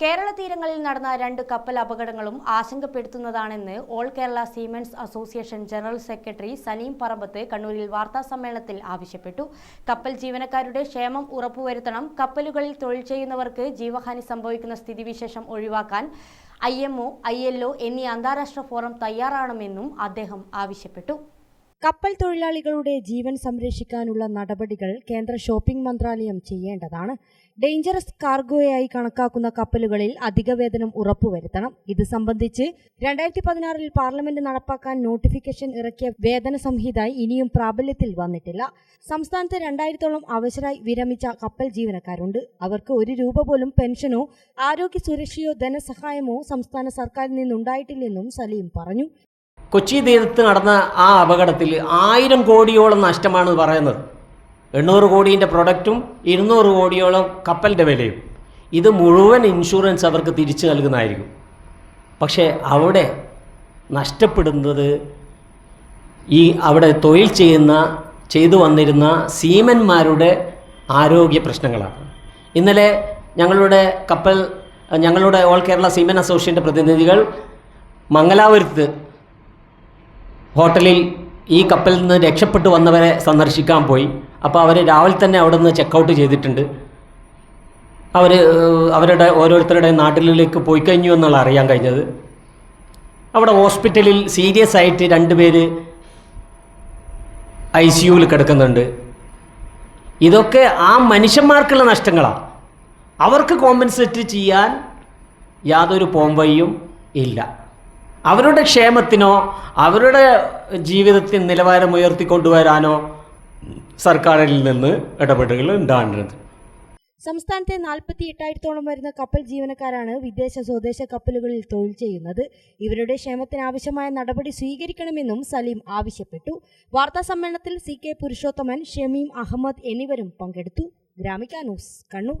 കേരള തീരങ്ങളിൽ നടന്ന രണ്ട് കപ്പൽ അപകടങ്ങളും ആശങ്കപ്പെടുത്തുന്നതാണെന്ന് all Kerala seamen's association general secretary Saleem Parambath കണ്ണൂരിൽ വാർത്താ സമ്മേളനത്തിൽ ആവശ്യപ്പെട്ടു. കപ്പൽ ജീവനക്കാരുടെ ക്ഷേമം ഉറപ്പുവരുത്തണം കപ്പലുകളിൽ തൊഴിൽ ചെയ്യുന്നവർക്ക് ജീവഹാനി സംഭവിക്കുന്ന സ്ഥിതിവിശേഷം ഒഴിവാക്കാൻ ഐ എംഒ ഐ എന്നീ അന്താരാഷ്ട്ര ഫോറം തയ്യാറാണെന്നും അദ്ദേഹം ആവശ്യപ്പെട്ടു. കപ്പൽ തൊഴിലാളികളുടെ ജീവൻ സംരക്ഷിക്കാനുള്ള നടപടികൾ കേന്ദ്ര ഷോപ്പിംഗ് മന്ത്രാലയം ചെയ്യേണ്ടതാണ്. ഡേഞ്ചറസ് കാർഗോയായി കണക്കാക്കുന്ന കപ്പലുകളിൽ അധിക വേതനം ഉറപ്പുവരുത്തണം. ഇത് സംബന്ധിച്ച് രണ്ടായിരത്തി പതിനാറിൽ പാർലമെന്റ് നടപ്പാക്കാൻ നോട്ടിഫിക്കേഷൻ ഇറക്കിയ വേതന സംഹിത ഇനിയും പ്രാബല്യത്തിൽ വന്നിട്ടില്ല. സംസ്ഥാനത്ത് രണ്ടായിരത്തോളം അവശരായി വിരമിച്ച കപ്പൽ ജീവനക്കാരുണ്ട്. അവർക്ക് ഒരു രൂപ പോലും പെൻഷനോ ആരോഗ്യ സുരക്ഷയോ ധനസഹായമോ സംസ്ഥാന സർക്കാരിൽ നിന്നുണ്ടായിട്ടില്ലെന്നും സലീം പറഞ്ഞു. കൊച്ചി തീരത്ത് നടന്ന ആ അപകടത്തിൽ ആയിരം കോടിയോളം നഷ്ടമാണ് പറയുന്നത്. എണ്ണൂറ് കോടീന്റെ പ്രൊഡക്റ്റും ഇരുന്നൂറ് കോടിയോളം കപ്പലിന്റെ വിലയും. ഇത് മുഴുവൻ ഇൻഷുറൻസ് അവർക്ക് തിരിച്ചു നൽകുന്നതായിരിക്കും. പക്ഷേ അവിടെ നഷ്ടപ്പെടുന്നത് ഈ അവിടെ തൊഴിൽ ചെയ്യുന്ന ചെയ്തു വന്നിരുന്ന സീമന്മാരുടെ ആരോഗ്യ പ്രശ്നങ്ങളാണ്. ഇന്നലെ ഞങ്ങളുടെ കപ്പൽ ഞങ്ങളുടെ ഓൾ കേരള സീമൻ അസോസിയേഷന്റെ പ്രതിനിധികൾ മംഗലാപുരത്ത് ഹോട്ടലിൽ ഈ കപ്പലിൽ നിന്ന് രക്ഷപ്പെട്ടു വന്നവരെ സന്ദർശിക്കാൻ പോയി. അപ്പോൾ അവർ രാവിലെ തന്നെ അവിടെ നിന്ന് ചെക്കൗട്ട് ചെയ്തിട്ടുണ്ട്. അവർ അവരുടെ ഓരോരുത്തരുടെ നാട്ടിലേക്ക് പോയി കഴിഞ്ഞു എന്നുള്ള അറിയാൻ കഴിഞ്ഞത്. അവിടെ ഹോസ്പിറ്റലിൽ സീരിയസ് ആയിട്ട് രണ്ടുപേര് ഐ സി യുവിൽ കിടക്കുന്നുണ്ട്. ഇതൊക്കെ ആ മനുഷ്യന്മാർക്കുള്ള നഷ്ടങ്ങളാണ് അവർക്ക് കോമ്പൻസേറ്റ് ചെയ്യാൻ യാതൊരു പോംവഴിയും ഇല്ല. അവരുടെ ക്ഷേമത്തിനോ അവരുടെ ജീവിതത്തിൽ നിലവാരം ഉയർത്തിക്കൊണ്ടുവരാനോ സർക്കാരിൽ നിന്ന് ഇടപെടലുകൾ ഉണ്ടാകുന്നത് സംസ്ഥാനത്തെ നാൽപ്പത്തി എട്ടായിരത്തോളം വരുന്ന കപ്പൽ ജീവനക്കാരാണ് വിദേശ സ്വദേശ കപ്പലുകളിൽ തൊഴിൽ ചെയ്യുന്നത്. ഇവരുടെ ക്ഷേമത്തിനാവശ്യമായ നടപടി സ്വീകരിക്കണമെന്നും സലീം ആവശ്യപ്പെട്ടു. വാർത്താ സമ്മേളനത്തിൽ സി കെ പുരുഷോത്തമൻ ഷമീം അഹമ്മദ് എന്നിവരും പങ്കെടുത്തു. Gramika news Kannur.